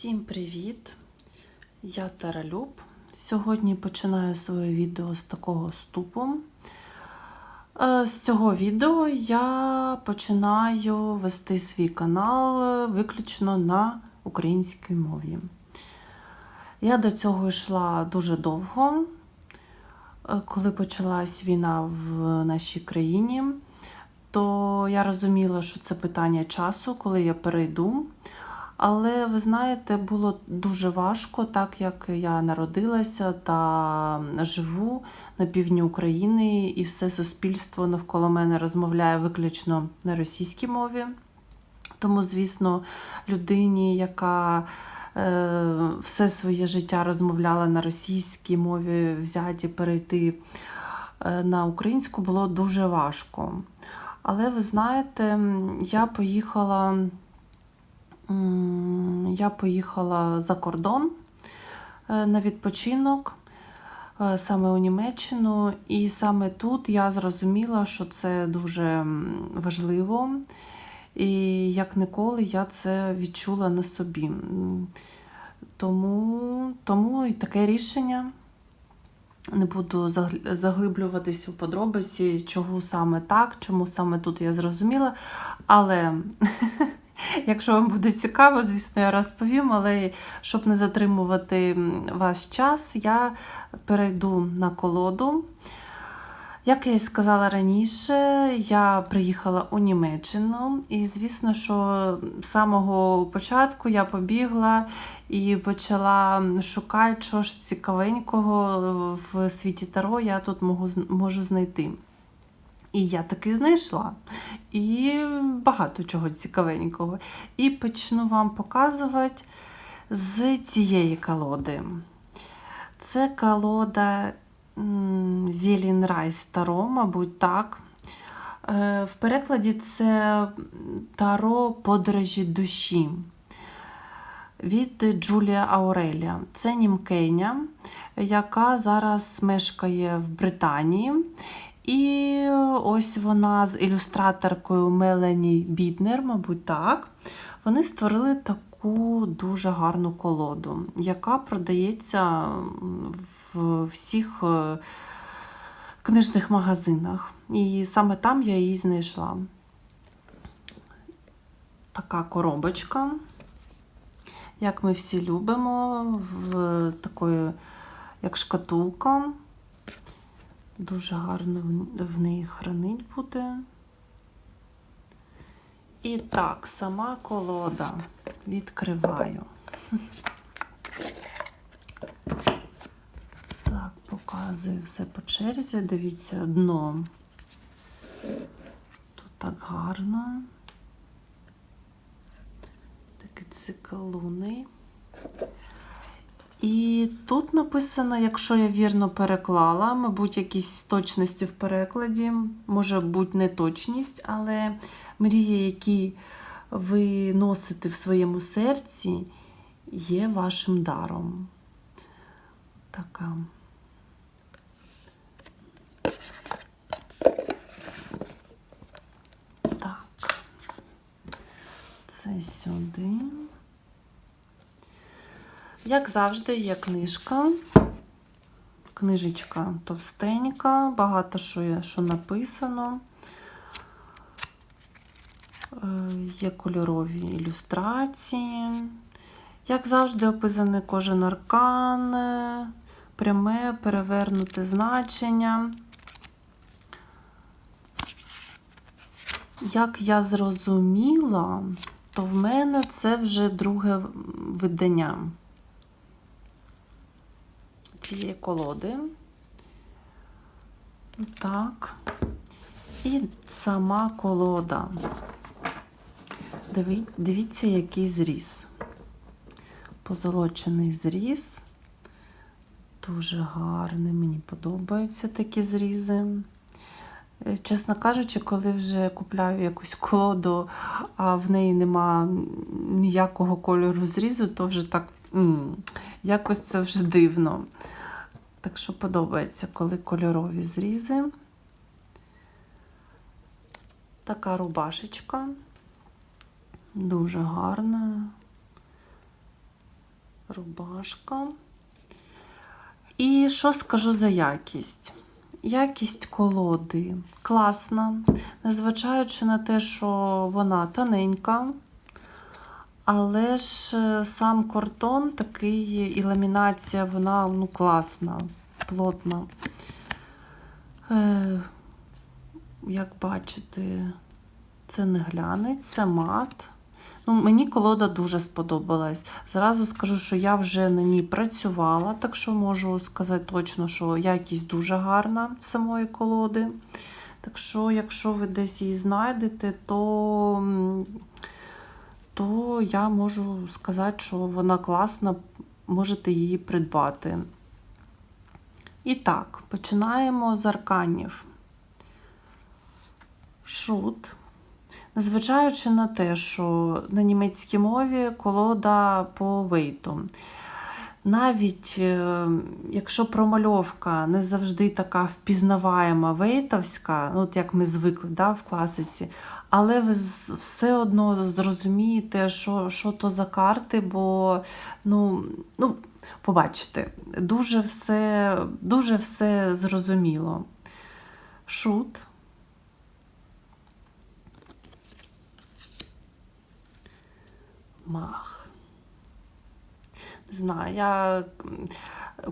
Всім привіт! Я Таралюб. Сьогодні починаю своє відео з такого ступу. Е, З цього відео я починаю вести свій канал виключно на українській мові. Я до цього йшла дуже довго, Е, коли почалась війна в нашій країні, то я розуміла, що це питання часу, коли я перейду. Але ви знаєте, було дуже важко, так як я народилася та живу на півдні України, і все суспільство навколо мене розмовляє виключно на російській мові. Тому, звісно, людині, яка е, все своє життя розмовляла на російській мові, взяті перейти е, на українську було дуже важко. Але ви знаєте, я поїхала. Я поїхала за кордон е, на відпочинок, е, саме у Німеччину, і саме тут я зрозуміла, що це дуже важливо, і як ніколи я це відчула на собі. Тому, тому і таке рішення. Не буду заглиблюватись у подробиці, чого саме так, чому саме тут я зрозуміла. Але Якщо вам буде цікаво, звісно, я розповім, але щоб не затримувати ваш час, я перейду на колоду. Як я і сказала раніше, я приїхала у Німеччину, і звісно, що з самого початку я побігла і почала шукати, що цікавенького в світі Таро я тут можу знайти. І я таки знайшла. І багато чого цікавенького. І почну вам показувати з цієї колоди. Це колода Зелін Райс Таро, мабуть, так. Е, В перекладі це Таро подорожі душі від Джулія Аурелія. Це німкеня, яка зараз мешкає в Британії. І ось вона з ілюстраторкою Мелані Біднер, мабуть, так. Вони створили таку дуже гарну колоду, яка продається в всіх е, книжних магазинах. І саме там я її знайшла. Така коробочка, як ми всі любимо, в такої, як шкатулка. Дуже гарно в- неї хранить буде. І так, сама колода відкриваю. Так, показую все по черзі. Дивіться дно. Тут так гарно. Такий цикалуний. І тут написано, якщо я вірно переклала, мабуть, якісь точності в перекладі, може бути неточність, але мрії, які ви носите в своєму серці, є вашим даром. Така. Так. Це сюди. Як завжди, є книжка. Книжечка товстенька, багато що є, що написано. Е, Є кольорові ілюстрації. Як завжди, описаний кожен аркан, е, пряме, перевернуте значення. Як я зрозуміла, то в мене це вже друге видання цієї колоди. Так. І сама колода. Диві- Дивіться, який зріз. Позолочений зріз. Дуже гарний, мені подобаються такі зрізи. Е, Чесно кажучи, коли вже купляю якусь колоду, а в неї нема ніякого кольору зрізу, то вже так м, якось це вже дивно. Так що подобається, коли кольорові зрізи. Така рубашечка. Дуже гарна. рубашка. І що скажу за якість? Якість колоди класна, незважаючи на те, що вона тоненька, але ж е, сам картон такий і ламінація, вона ну, класна, плотна. Е, як бачите, це не глянець, це мат. Ну, мені колода дуже сподобалась. Зразу скажу, що я вже на ній працювала, так що можу сказати точно, що якість дуже гарна самої колоди. Так що, якщо ви десь її знайдете, то, то я можу сказати, що вона класна, можете її придбати. І так, починаємо з арканів. Шут. Незважаючи на те, що на німецькій мові колода по вейту. Навіть е, якщо промальовка не завжди така впізнаваєма вейтовська, ну от як ми звикли да, в класиці, але ви все одно зрозумієте, що, що то за карти, бо ну, ну, побачите, дуже все, дуже все зрозуміло. Шут. Мах. Не знаю, я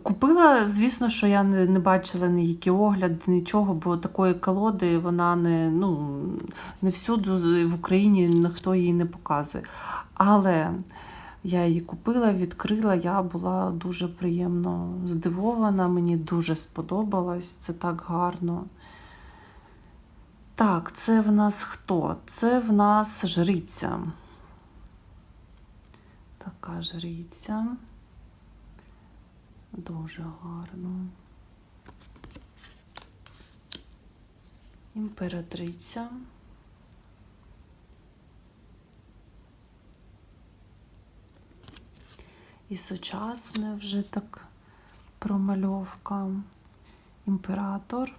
купила, звісно, що я не, не бачила ніякі огляди, нічого, бо такої колоди вона не, ну, не всюди в Україні ніхто її не показує. Але я її купила, відкрила, я була дуже приємно здивована, мені дуже сподобалось, це так гарно. Так, це в нас хто? Це в нас жриця. Така жриця. Дуже гарно. Імператриця. І сучасне вже так промальовка. Імператор.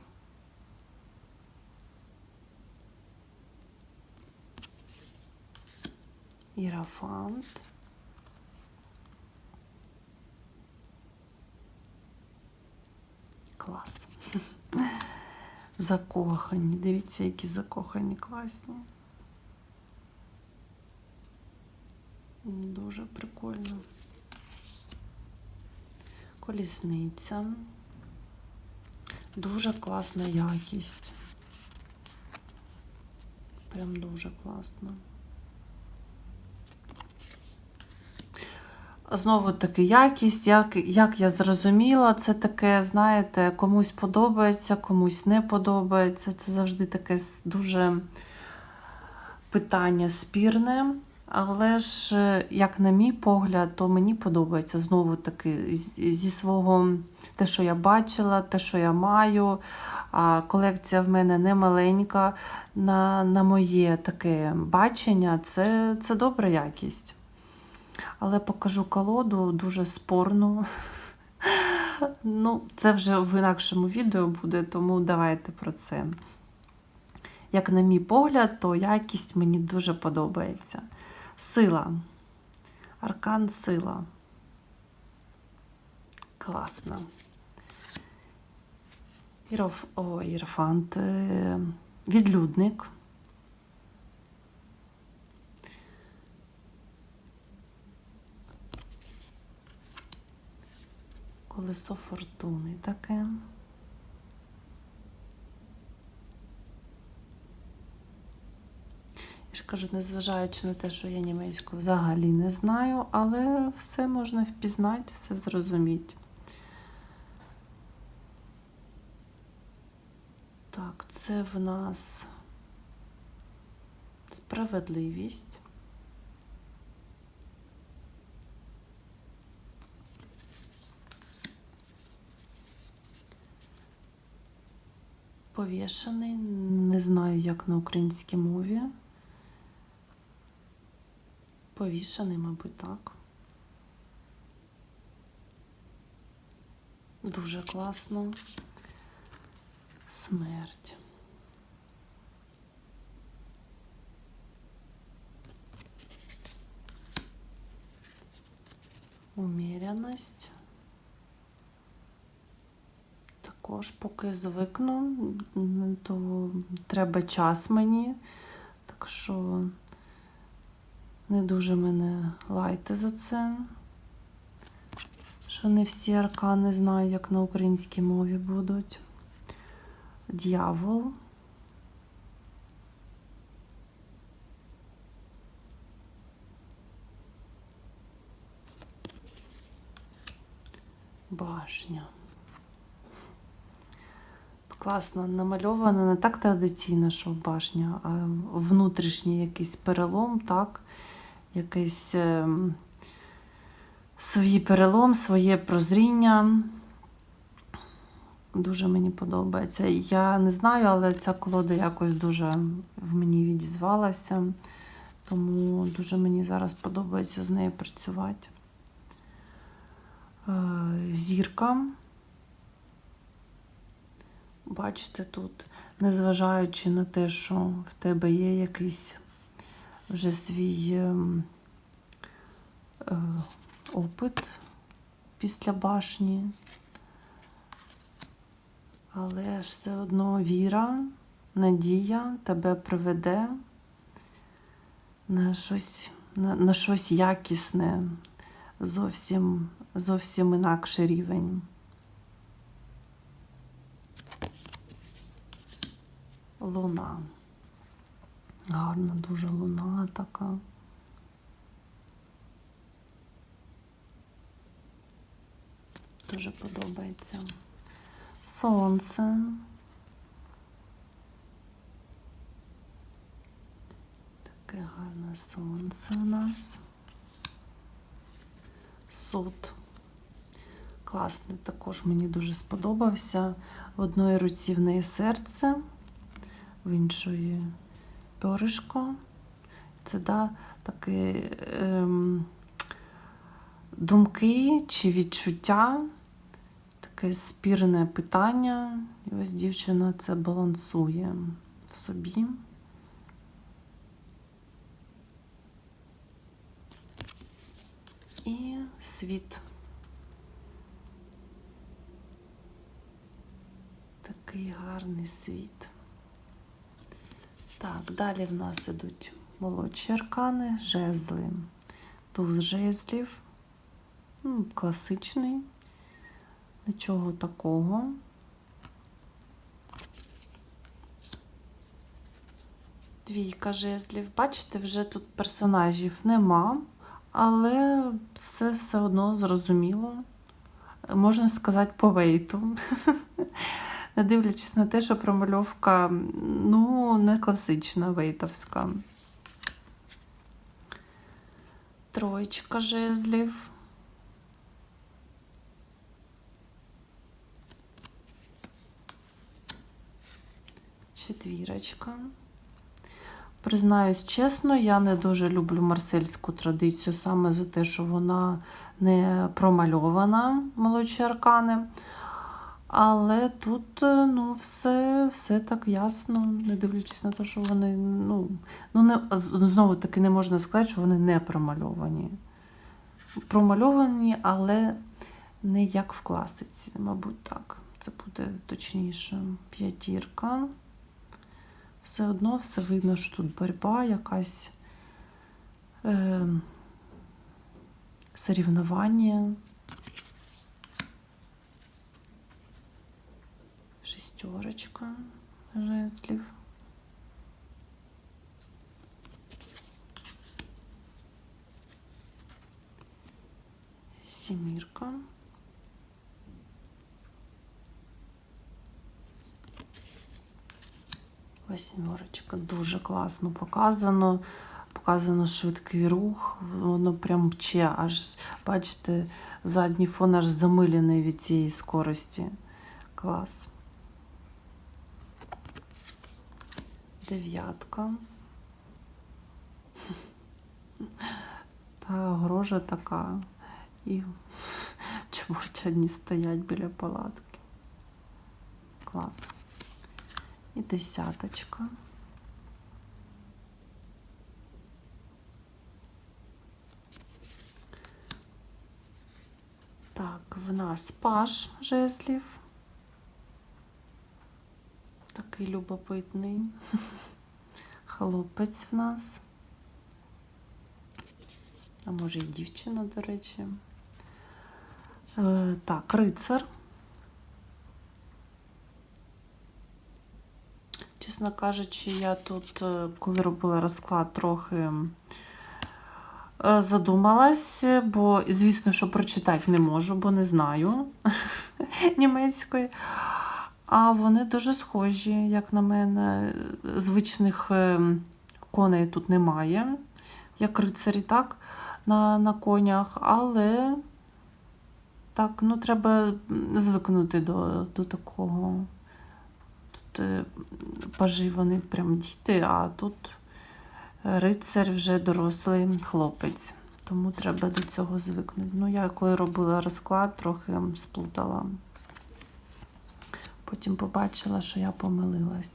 Ірафант. Клас. Закохані. Дивіться, які закохані класні. Дуже прикольно. Колісниця. Дуже класна якість. Прям дуже класно. Знову таки якість, як, як я зрозуміла, це таке, знаєте, комусь подобається, комусь не подобається. Це завжди таке дуже питання спірне. Але ж, е, як на мій погляд, то мені подобається знову таки зі свого те, що я бачила, те, що я маю. А колекція в мене не маленька. На, на моє таке бачення, це, це добра якість. Але покажу колоду дуже спорну. Ну, це вже в інакшому відео буде, тому давайте про це. Як на мій погляд, то якість мені дуже подобається. Сила. Аркан сила. Класно. Іроф... О, Ірофант. е, Відлюдник. Колесо фортуни таке. Я ж кажу, незважаючи на те, що я німецьку взагалі не знаю, але все можна впізнати, все зрозуміти. Так, це в нас справедливість. Повішений, не знаю, як на українській мові. Повішений, мабуть, так. Дуже класно. Смерть. уміряність. Також поки звикну, то треба час мені. Так що не дуже мене лайте за це. Що не всі аркани знаю, як на українській мові будуть. Д'явол. Башня. Класно намальовано, не так традиційно, що башня, а внутрішній якийсь перелом, так? Якийсь ем, свій перелом, своє прозріння. Дуже мені подобається. Я не знаю, але ця колода якось дуже в мені відізвалася, тому дуже мені зараз подобається з нею працювати. Е, Зірка. Бачите, тут, незважаючи на те, що в тебе є якийсь вже свій ем, е, опит після башні, але ж все одно віра, надія тебе приведе на щось, на, на щось якісне, зовсім, зовсім інакший рівень. Луна. Гарна дуже луна така. Дуже подобається. Сонце. Таке гарне сонце у нас. Суд. Класний, також мені дуже сподобався. В одної руці в неї серце, в іншої перишко. Це да, такі ем, думки чи відчуття, таке спірне питання. І ось дівчина це балансує в собі. І світ. Такий гарний світ. Так, далі в нас ідуть молодші аркани, жезли. Туз жезлів, ну, класичний, нічого такого. Двійка жезлів. Бачите, вже тут персонажів нема, але все все одно зрозуміло. Можна сказати, по вейту. Не дивлячись на те, що промальовка ну, не класична вейтовська. Троєчка жезлів. Четвірочка. Признаюсь чесно, я не дуже люблю марсельську традицію саме за те, що вона не промальована, молодші аркани. Але тут ну, все все так ясно, не дивлячись на те, що вони ну, ну не, знову таки не можна сказати, що вони не промальовані. Промальовані, але не як в класиці, мабуть, так. Це буде точніше п'ятірка. Все одно все видно, що тут боротьба якась е, сорівнування. Шестерочка жезлів. Сімірка. Восьмерочка. Дуже класно показано. Показано швидкий рух, воно прям мче, аж, бачите, задній фон аж замилений від цієї скорості. Клас. Дев'ятка. Та грожа така. І чоботяні стоять біля палатки. Клас. І десяточка. Так, в нас паш жезлів. Такий любопитний. Хлопець в нас. А може і дівчина, до речі. Е, так, рицар. Чесно кажучи, я тут, е, коли робила розклад, трохи е, задумалась, бо, звісно, що прочитати не можу, бо не знаю німецької. А вони дуже схожі, як на мене. Звичних е, коней тут немає, як рицарі, так, на, на конях, але так, ну треба звикнути до, до такого. Тут е, пажі вони прям діти, а тут рицар вже дорослий хлопець. Тому треба до цього звикнути. Ну, я коли робила розклад, трохи сплутала. Потім побачила, що я помилилась.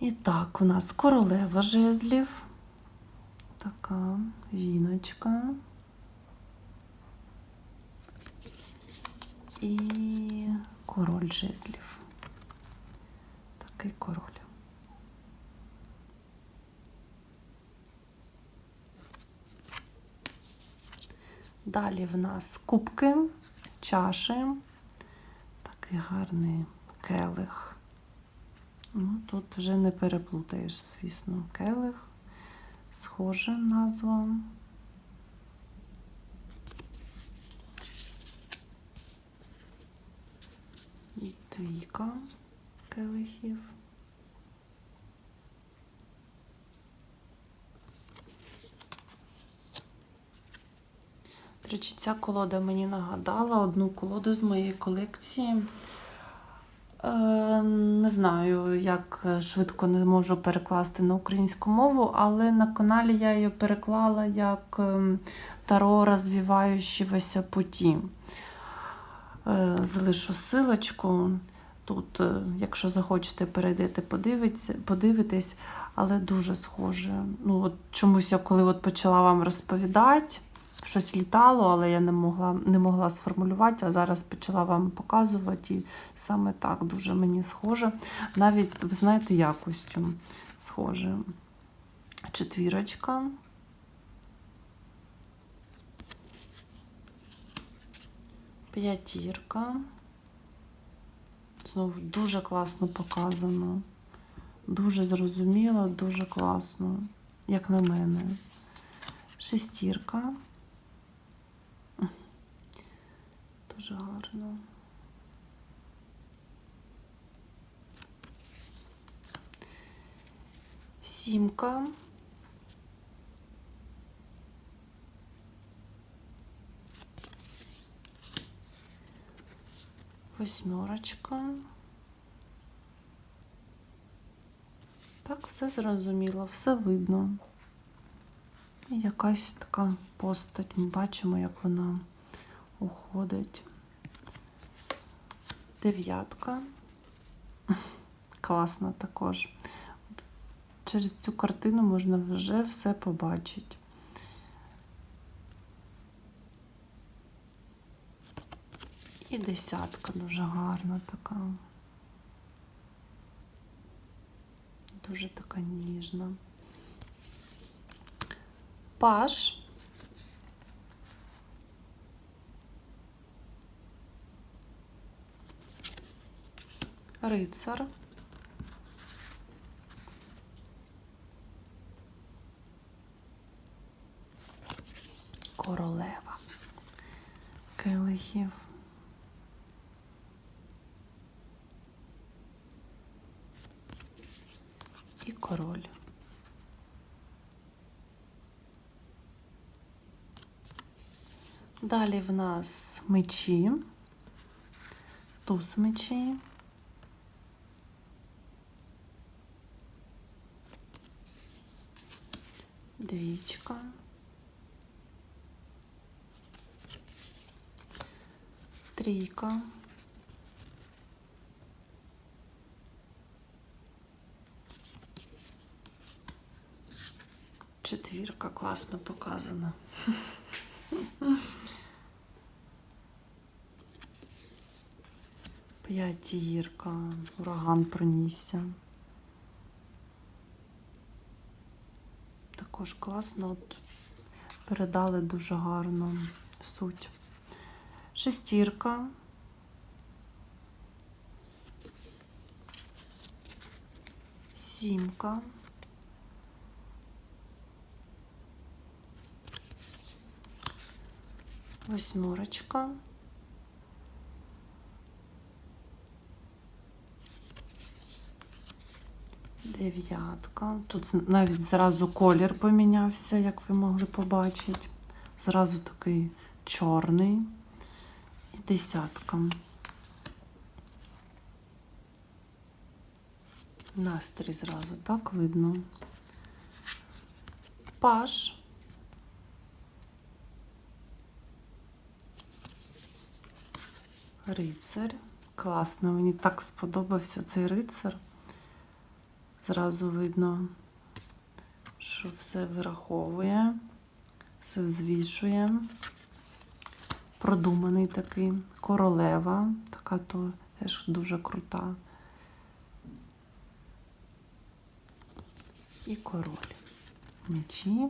І так, у нас королева жезлів. Така жіночка. І король жезлів. Такий король. Далі в нас кубки, чаші. Такий гарний келих. Ну, Тут вже не переплутаєш, звісно, келих. Схожа назва. Двійка келихів. Речі, ця колода мені нагадала одну колоду з моєї колекції. Е, Не знаю, як швидко не можу перекласти на українську мову, але на каналі я її переклала як ем, Таро розвиваючогося путі. Е, Залишу силочку. Тут, е, якщо захочете, перейдете, подивитесь, але дуже схоже. Ну, от Чомусь я коли от почала вам розповідати, щось літало, але я не могла не могла сформулювати, а зараз почала вам показувати. І саме так дуже мені схоже. Навіть, ви знаєте, якостю схоже. Четвірочка. П'ятірка. Знову дуже класно показано. Дуже зрозуміло, дуже класно, як на мене. Шестірка. Дуже гарно. Сімка. Восьмерочка. Так, все зрозуміло, все видно. І якась така постать. Ми бачимо, як вона уходить. Дев'ятка. Класно також. Через цю картину можна вже все побачити. І десятка дуже гарна така. Дуже така ніжна. Паш. Рицар. Королева. Келихів. І король. Далі в нас мечі, туз мечі. двічка. Трійка. Четвірка класно показана. П'ятірка, ураган пронісся. Також класно. От передали дуже гарно суть. Шестірка. Сімка. Восьмерочка. Дев'ятка. Тут навіть зразу колір помінявся, як ви могли побачити. Зразу такий чорний. І десятка. Настрій зразу так видно. Паш. Рицар. Класно, мені так сподобався цей рицар. Зразу видно, що все вираховує, все взвішує. Продуманий такий. Королева, така то теж дуже крута. І король. Мечі.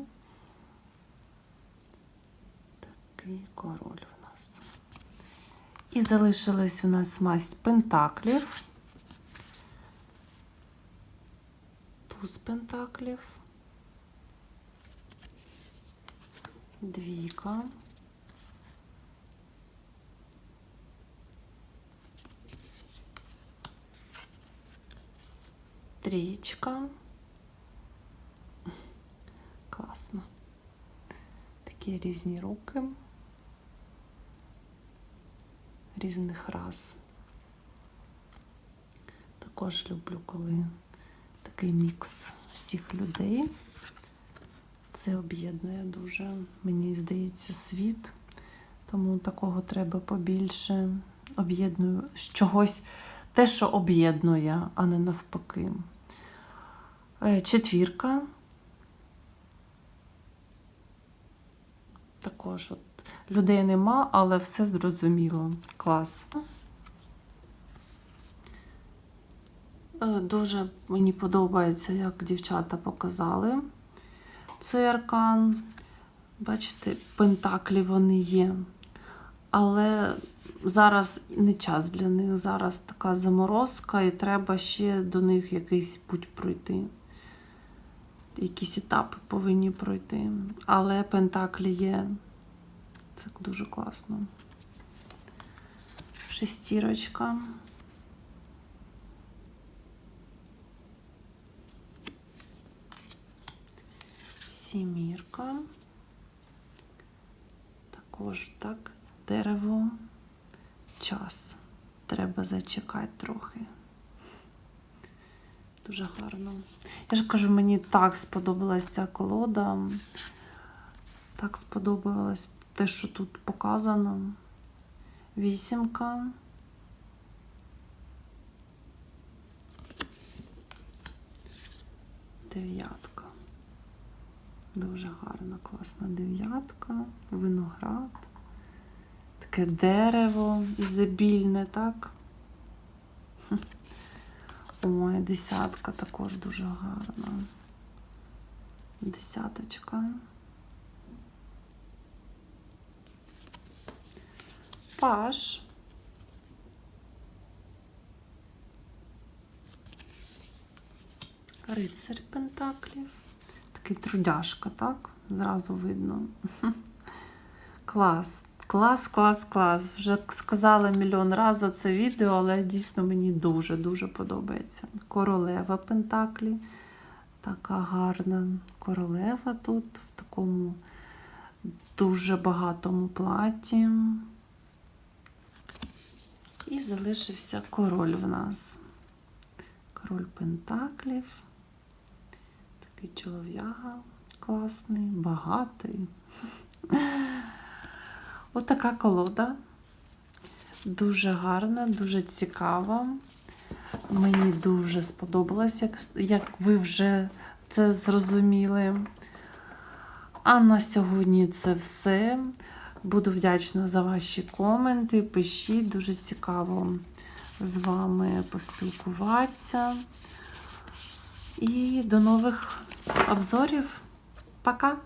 Такий король в нас. І залишилась у нас масть пентаклів. Туз пентаклів. Двійка. Трієчка. Класно. Такі різні руки різних рас. Також люблю, коли такий мікс всіх людей. Це об'єднує дуже, мені здається, світ. Тому такого треба побільше. Об'єдную з чогось те, що об'єднує, а не навпаки. Е, Четвірка. Також от людей нема, але все зрозуміло. Клас. Е, Дуже мені подобається, як дівчата показали цей. Бачите, пентаклі вони є. Але зараз не час для них. Зараз така заморозка, і треба ще до них якийсь путь пройти. Якісь етапи повинні пройти. Але пентаклі є. Це дуже класно. Шестірочка. Сімірка. Також так, дерево, час. Треба зачекати трохи. Дуже гарно. Я ж кажу, мені так сподобалася ця колода. Так сподобалось те, що тут показано. Вісімка. Дев'ятка. Дуже гарна, класна дев'ятка, виноград, таке дерево ізобільне, так? Ой, десятка також дуже гарна. Десяточка. Паш. Рицарь Пентаклів. Такий трудяшка, так? Зразу видно. Клас. Клас, клас, клас. Вже сказала мільйон разів це відео, але дійсно мені дуже-дуже подобається. Королева Пентаклі. Така гарна королева тут, в такому дуже багатому платі. І залишився король в нас. Король Пентаклів. Такий чолов'яга класний, багатий. Отака колода. Дуже гарна, дуже цікава. Мені дуже сподобалось, як, як ви вже це зрозуміли. А на сьогодні це все. Буду вдячна за ваші коменти. Пишіть, дуже цікаво з вами поспілкуватися. І до нових обзорів. Пока!